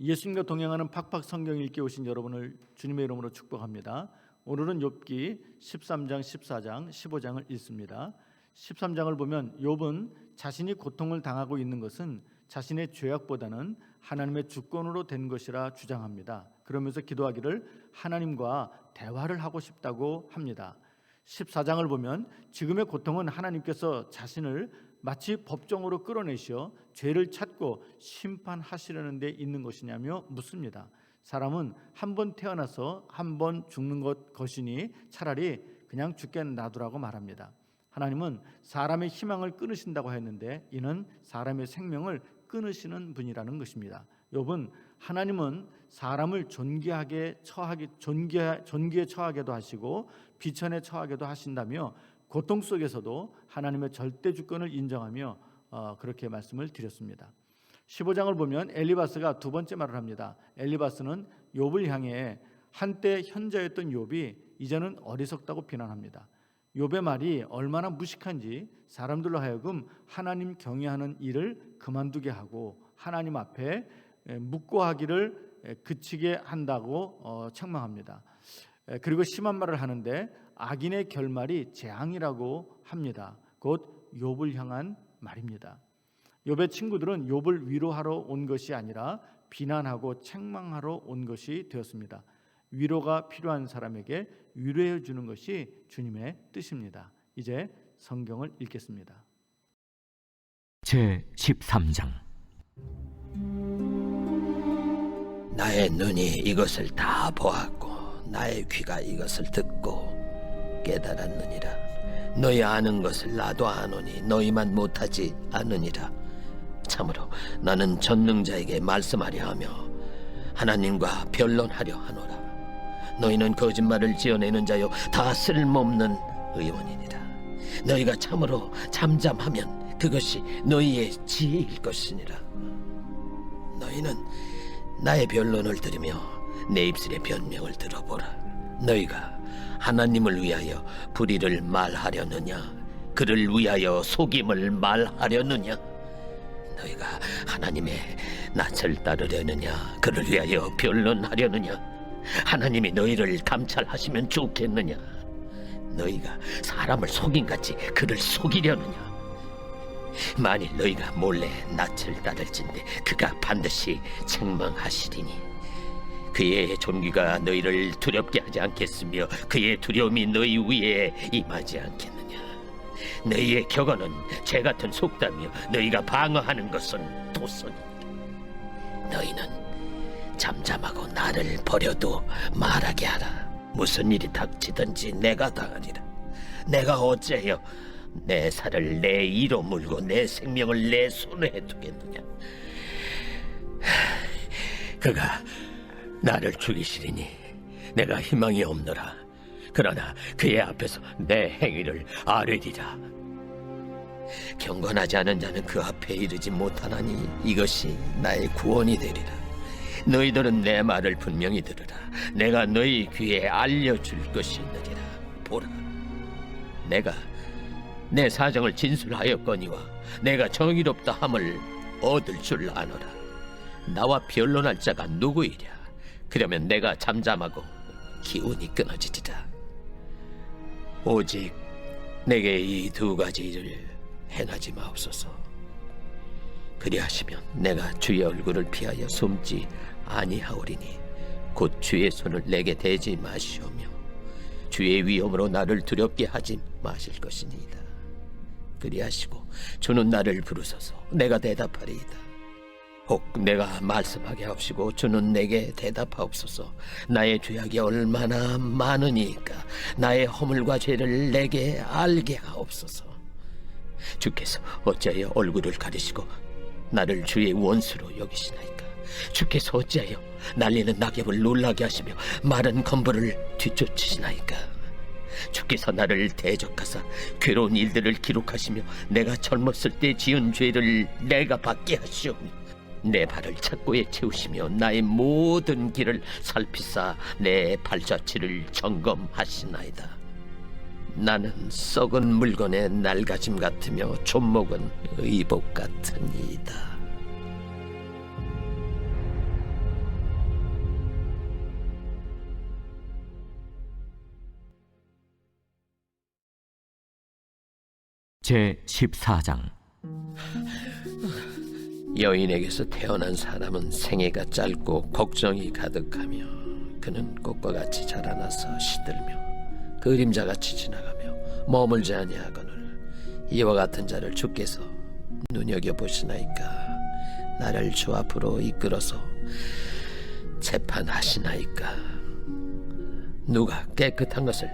예수님과 동행하는 팍팍 성경 읽기 오신 여러분을 주님의 이름으로 축복합니다. 오늘은 욥기 13장, 14장, 15장을 읽습니다. 13장을 보면 욥은 자신이 고통을 당하고 있는 것은 자신의 죄악보다는 하나님의 주권으로 된 것이라 주장합니다. 그러면서 기도하기를 하나님과 대화를 하고 싶다고 합니다. 14장을 보면 지금의 고통은 하나님께서 자신을 마치 법정으로 끌어내셔 죄를 찾고 심판하시려는 데 있는 것이냐며 묻습니다. 사람은 한 번 태어나서 한 번 죽는 것 것이니 차라리 그냥 죽게 놔두라고 말합니다. 하나님은 사람의 희망을 끊으신다고 했는데 이는 사람의 생명을 끊으시는 분이라는 것입니다. 욥은 하나님은 사람을 존귀하게 처하게 존귀 존귀에 처하게도 하시고 비천에 처하게도 하신다며 고통 속에서도 하나님의 절대 주권을 인정하며 어, 그렇게 말씀을 드렸습니다. 15장을 보면 엘리바스가 두 번째 말을 합니다. 엘리바스는 욥을 향해 한때 현자였던 욥이 이제는 어리석다고 비난합니다. 욥의 말이 얼마나 무식한지 사람들로 하여금 하나님 경외하는 일을 그만두게 하고 하나님 앞에 묵고하기를 그치게 한다고 어, 책망합니다. 그리고 심한 말을 하는데 악인의 결말이 재앙이라고 합니다. 곧 욥을 향한 말입니다. 욥의 친구들은 욥을 위로하러 온 것이 아니라 비난하고 책망하러 온 것이 되었습니다. 위로가 필요한 사람에게 위로해 주는 것이 주님의 뜻입니다. 이제 성경을 읽겠습니다. 제 13장 나의 눈이 이것을 다 보았고 나의 귀가 이것을 듣고 깨달았느니라. 너희 아는 것을 나도 아노니 너희만 못하지 않느니라. 참으로 나는 전능자에게 말씀하려 하며 하나님과 변론하려 하노라. 너희는 거짓말을 지어내는 자요 다 쓸모없는 의원이니라. 너희가 참으로 잠잠하면 그것이 너희의 지혜일 것이니라. 너희는 나의 변론을 들으며 내 입술의 변명을 들어보라. 너희가 하나님을 위하여 불의를 말하려느냐? 그를 위하여 속임을 말하려느냐? 너희가 하나님의 낯을 따르려느냐? 그를 위하여 변론하려느냐? 하나님이 너희를 감찰하시면 좋겠느냐? 너희가 사람을 속인 같이 그를 속이려느냐? 만일 너희가 몰래 낯을 따를진데 그가 반드시 책망하시리니 그의 존귀가 너희를 두렵게 하지 않겠으며 그의 두려움이 너희 위에 임하지 않겠느냐? 너희의 격언은 죄 같은 속담이요. 너희가 방어하는 것은 도선이니 너희는 잠잠하고 나를 버려도 말하게 하라. 무슨 일이 닥치든지 내가 당하리라. 내가 어째요 내 살을 내 이로 물고 내 생명을 내 손에 두겠느냐? 하, 그가 나를 죽이시리니 내가 희망이 없노라. 그러나 그의 앞에서 내 행위를 아뢰리라. 경건하지 않은 자는 그 앞에 이르지 못하나니 이것이 나의 구원이 되리라. 너희들은 내 말을 분명히 들으라. 내가 너희 귀에 알려줄 것이 있느니라. 보라. 내가 내 사정을 진술하였거니와 내가 정의롭다 함을 얻을 줄 아노라. 나와 변론할 자가 누구이랴? 그러면 내가 잠잠하고 기운이 끊어지리라. 오직 내게 이 두 가지 일을 행하지 마옵소서. 그리하시면 내가 주의 얼굴을 피하여 숨지 아니하오리니 곧 주의 손을 내게 대지 마시오며 주의 위험으로 나를 두렵게 하지 마실 것이니이다. 그리하시고 주는 나를 부르소서 내가 대답하리이다. 혹 내가 말씀하게 하옵시고 주는 내게 대답하옵소서. 나의 죄악이 얼마나 많으니까 나의 허물과 죄를 내게 알게 하옵소서. 주께서 어찌하여 얼굴을 가리시고 나를 주의 원수로 여기시나이까? 주께서 어찌하여 날리는 낙엽을 놀라게 하시며 마른 건물을 뒤쫓으시나이까? 주께서 나를 대적하사 괴로운 일들을 기록하시며 내가 젊었을 때 지은 죄를 내가 받게 하시오니 내 발을 착고에 채우시며 나의 모든 길을 살피사 내 발자취를 점검하시나이다. 나는 썩은 물건의 날가짐 같으며 존목은 의복 같으니이다. 제 14장 여인에게서 태어난 사람은 생애가 짧고 걱정이 가득하며 그는 꽃과 같이 자라나서 시들며 그림자같이 지나가며 머물지 아니하거늘 이와 같은 자를 주께서 눈여겨 보시나이까? 나를 주 앞으로 이끌어서 재판하시나이까? 누가 깨끗한 것을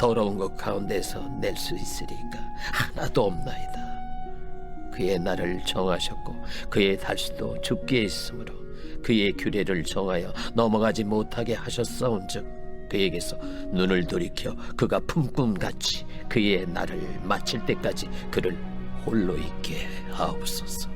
더러운 것 가운데서 낼 수 있으리까? 하나도 없나이다 그의 날을 정하셨고 그의 달수도 죽게 있으므로 그의 규례를 정하여 넘어가지 못하게 하셨사온즉 그에게서 눈을 돌이켜 그가 품꿈같이 그의 날을 마칠 때까지 그를 홀로 있게 하옵소서.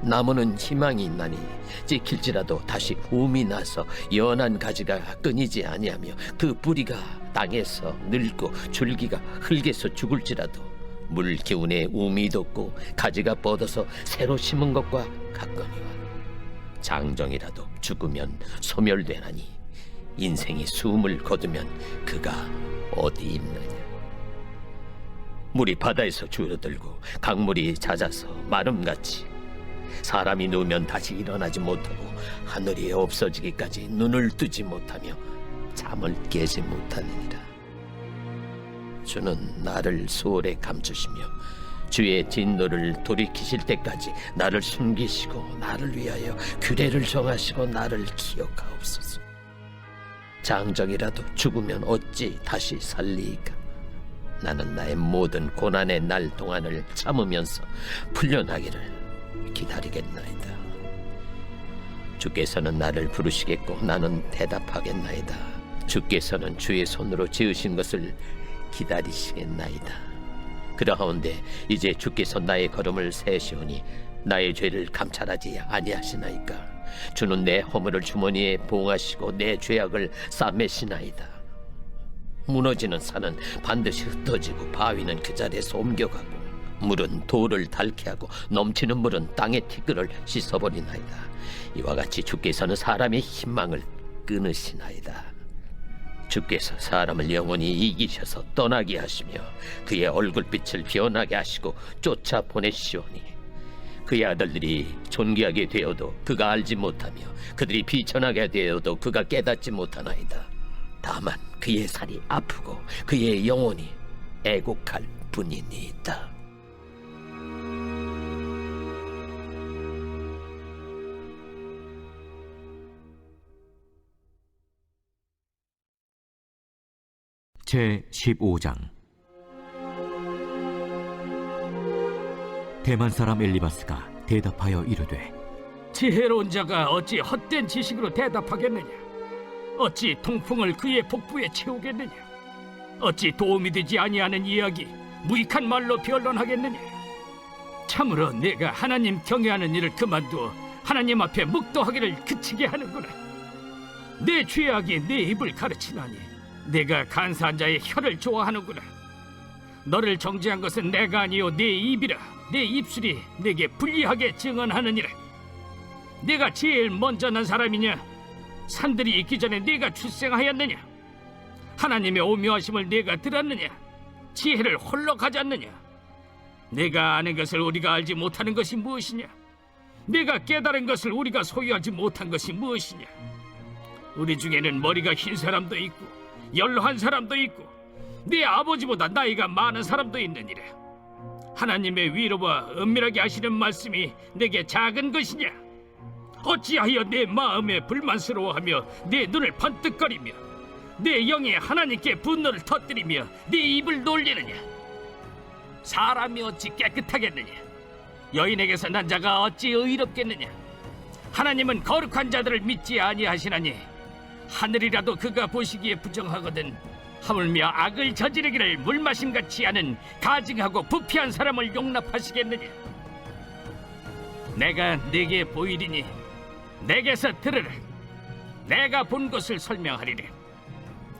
나무는 희망이 있나니 찍힐지라도 다시 움이 나서 연한 가지가 끊이지 아니하며 그 뿌리가 땅에서 늙고 줄기가 흙에서 죽을지라도 물 기운에 움이 돋고 가지가 뻗어서 새로 심은 것과 같거니와 장정이라도 죽으면 소멸되나니 인생이 숨을 거두면 그가 어디 있느냐? 물이 바다에서 줄어들고 강물이 잦아서 마름같이 사람이 누우면 다시 일어나지 못하고 하늘이 없어지기까지 눈을 뜨지 못하며 잠을 깨지 못하느니라 주는 나를 소홀에 감추시며 주의 진노를 돌이키실 때까지 나를 숨기시고 나를 위하여 규례를 정하시고 나를 기억하옵소서 장정이라도 죽으면 어찌 다시 살리이까 나는 나의 모든 고난의 날 동안을 참으면서 풀려나기를 기다리겠나이다. 주께서는 나를 부르시겠고 나는 대답하겠나이다. 주께서는 주의 손으로 지으신 것을 기다리시겠나이다. 그러하온데 이제 주께서 나의 걸음을 세시오니 나의 죄를 감찰하지 아니하시나이까. 주는 내 허물을 주머니에 봉하시고 내 죄악을 싸매시나이다. 무너지는 산은 반드시 흩어지고 바위는 그 자리에서 옮겨가고 물은 돌을 닳게 하고 넘치는 물은 땅의 티끌을 씻어버리나이다. 이와 같이 주께서는 사람의 희망을 끊으시나이다. 주께서 사람을 영원히 이기셔서 떠나게 하시며 그의 얼굴빛을 변하게 하시고 쫓아 보내시오니 그의 아들들이 존귀하게 되어도 그가 알지 못하며 그들이 비천하게 되어도 그가 깨닫지 못하나이다. 다만 그의 살이 아프고 그의 영혼이 애곡할 뿐이니이다. 제 15장 대만 사람 엘리바스가 대답하여 이르되 지혜로운 자가 어찌 헛된 지식으로 대답하겠느냐? 어찌 통풍을 그의 복부에 채우겠느냐? 어찌 도움이 되지 아니하는 이야기 무익한 말로 변론하겠느냐? 참으로 내가 하나님 경외하는 일을 그만두어 하나님 앞에 묵도하기를 그치게 하는구나. 내 죄악이 내 입을 가르치나니 내가 간사한 자의 혀를 좋아하는구나. 너를 정죄한 것은 내가 아니요 내 입이라 내 입술이 내게 불리하게 증언하느니라. 내가 제일 먼저 난 사람이냐? 산들이 있기 전에 네가 출생하였느냐? 하나님의 오묘하심을 네가 들었느냐? 지혜를 홀로 가졌느냐? 내가 아는 것을 우리가 알지 못하는 것이 무엇이냐? 내가 깨달은 것을 우리가 소유하지 못한 것이 무엇이냐? 우리 중에는 머리가 흰 사람도 있고 연로한 사람도 있고 네 아버지보다 나이가 많은 사람도 있느니라. 하나님의 위로와 은밀하게 하시는 말씀이 내게 작은 것이냐? 어찌하여 내 마음에 불만스러워하며 내 눈을 번뜩거리며 내 영에 하나님께 분노를 터뜨리며 네 입을 놀리느냐? 사람이 어찌 깨끗하겠느냐? 여인에게서 난 자가 어찌 의롭겠느냐? 하나님은 거룩한 자들을 믿지 아니하시나니 하늘이라도 그가 보시기에 부정하거든 하물며 악을 저지르기를 물마심 같지 않은 가증하고 부패한 사람을 용납하시겠느냐? 내가 네게 보이리니 내게서 들으라. 내가 본 것을 설명하리라.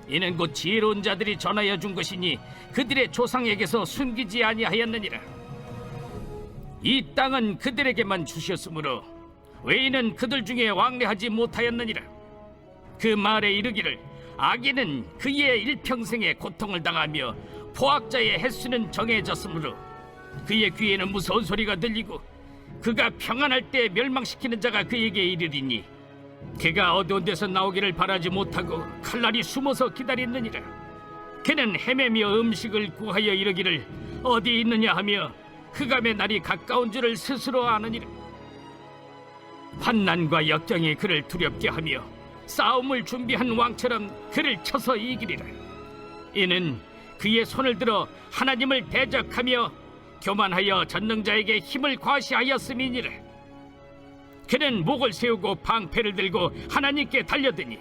이는 곧 지혜로운 자들이 전하여 준 것이니 그들의 조상에게서 숨기지 아니하였느니라. 이 땅은 그들에게만 주셨으므로 외인은 그들 중에 왕래하지 못하였느니라. 그 말에 이르기를 악인은 그의 일평생에 고통을 당하며 포악자의 횟수는 정해졌으므로 그의 귀에는 무서운 소리가 들리고 그가 평안할 때 멸망시키는 자가 그에게 이르리니 그가 어두운 데서 나오기를 바라지 못하고 칼날이 숨어서 기다렸느니라. 그는 헤매며 음식을 구하여 이르기를 어디 있느냐 하며 흑암의 날이 가까운 줄을 스스로 아느니라. 환난과 역경이 그를 두렵게 하며 싸움을 준비한 왕처럼 그를 쳐서 이기리라. 이는 그의 손을 들어 하나님을 대적하며 교만하여 전능자에게 힘을 과시하였음이니라. 그는 목을 세우고 방패를 들고 하나님께 달려드니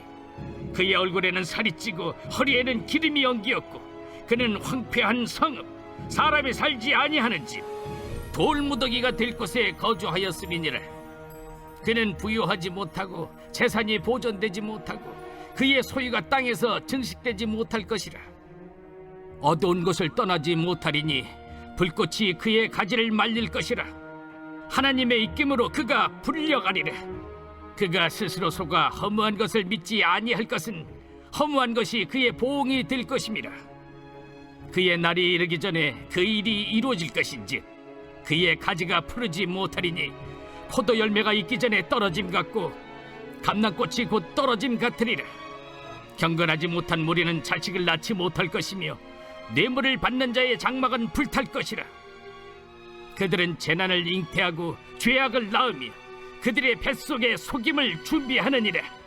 그의 얼굴에는 살이 찌고 허리에는 기름이 엉기었고 그는 황폐한 성읍 사람이 살지 아니하는 집 돌무더기가 될 곳에 거주하였음이니라 그는 부유하지 못하고 재산이 보존되지 못하고 그의 소유가 땅에서 증식되지 못할 것이라. 어두운 곳을 떠나지 못하리니 불꽃이 그의 가지를 말릴 것이라. 하나님의 입김으로 그가 불려가리라. 그가 스스로 속아 허무한 것을 믿지 아니할 것은 허무한 것이 그의 보응이 될 것임이라. 그의 날이 이르기 전에 그 일이 이루어질 것인지 그의 가지가 푸르지 못하리니 포도 열매가 있기 전에 떨어짐 같고 감남꽃이 곧 떨어짐 같으리라. 경건하지 못한 무리는 자식을 낳지 못할 것이며 뇌물을 받는 자의 장막은 불탈 것이라. 그들은 재난을 잉태하고 죄악을 낳으며 그들의 뱃속에 속임을 준비하느니라